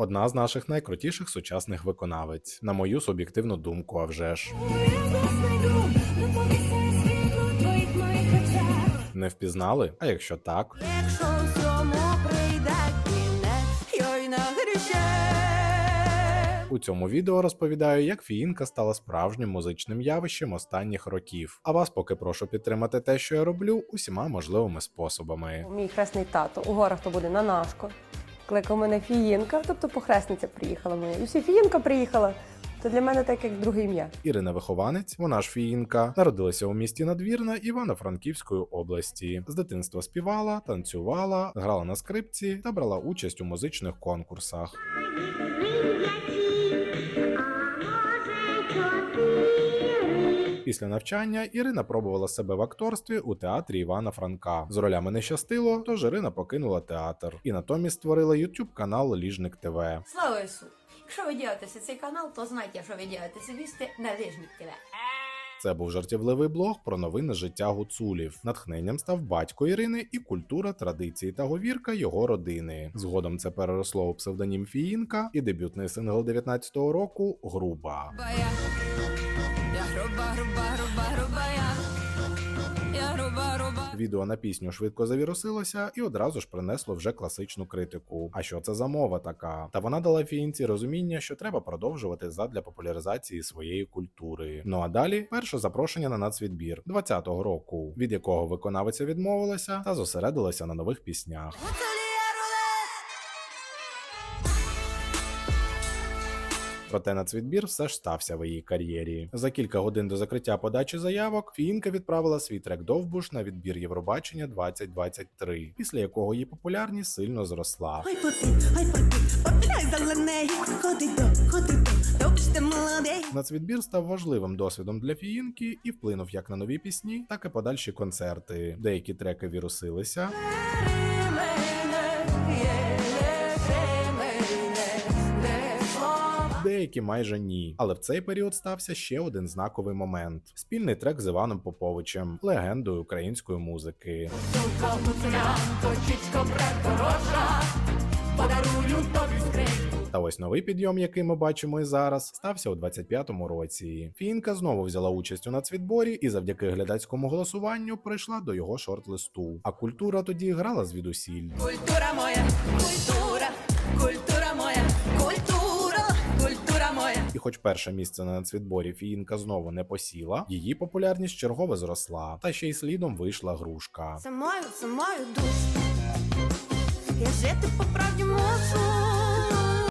Одна з наших найкрутіших сучасних виконавець, на мою суб'єктивну думку, а вже ж. Не впізнали? А якщо так, у цьому відео розповідаю, як фіїнка стала справжнім музичним явищем останніх років. А вас поки прошу підтримати те, що я роблю, усіма можливими способами. Мій хресний тато у горах то буде на Нашко. Кликав мене Фіїнка, тобто похресниця приїхала моя. І всі Фіїнка приїхала. То для мене так як друге ім'я. Ірина Вихованець, вона ж фіїнка, народилася у місті Надвірна Івано-Франківської області. З дитинства співала, танцювала, грала на скрипці та брала участь у музичних конкурсах. Після навчання Ірина пробувала себе в акторстві у театрі Івана Франка. З ролями не щастило, тож Ірина покинула театр і натомість створила YouTube канал Ліжник ТВ. Слава Ісу! Якщо ви дивитеся цей канал, то знайте, що ви дивитеся вісти на Лижник ТВ. Це був жартівливий блог про новини життя гуцулів. Натхненням став батько Ірини і культура, традиції та говірка його родини. Згодом це переросло у псевдонім Фіїнка і дебютний сингл 19-го року Груба. Груба я. Я груба, груба, груба, груба я. Я груба, груба. Відео на пісню швидко завірусилося і одразу ж принесло вже класичну критику. А що це за мова така? Та вона дала фіїнці розуміння, що треба продовжувати задля популяризації своєї культури. Ну а далі перше запрошення на нацвідбір 20-го року, від якого виконавиця відмовилася та зосередилася на нових піснях. Проте нацвідбір все ж стався в її кар'єрі. За кілька годин до закриття подачі заявок Фіїнка відправила свій трек Довбуш на відбір Євробачення 2023, після якого її популярність сильно зросла. Ой, попі, ой, попі, попіляй зелений, ходи до, ходи до, добре ти молодий. Нацвідбір став важливим досвідом для фіїнки і вплинув як на нові пісні, так і подальші концерти. Деякі треки вірусилися, Мене деякі майже ні. Але в цей період стався ще один знаковий момент: спільний трек з Іваном Поповичем, легендою української музики. Подарую тобі. Та ось новий підйом, який ми бачимо і зараз, стався у 25-му році. Фінка знову взяла участь у нацвідборі і завдяки глядацькому голосуванню прийшла до його шорт-листу. А культура тоді грала звідусіль. Культура моя, культура хоч перше місце на нацвідборі Фіїнка знову не посіла, її популярність чергове зросла, та ще й слідом вийшла грушка. Самаю, самаю душу. Я жити по правді мушу.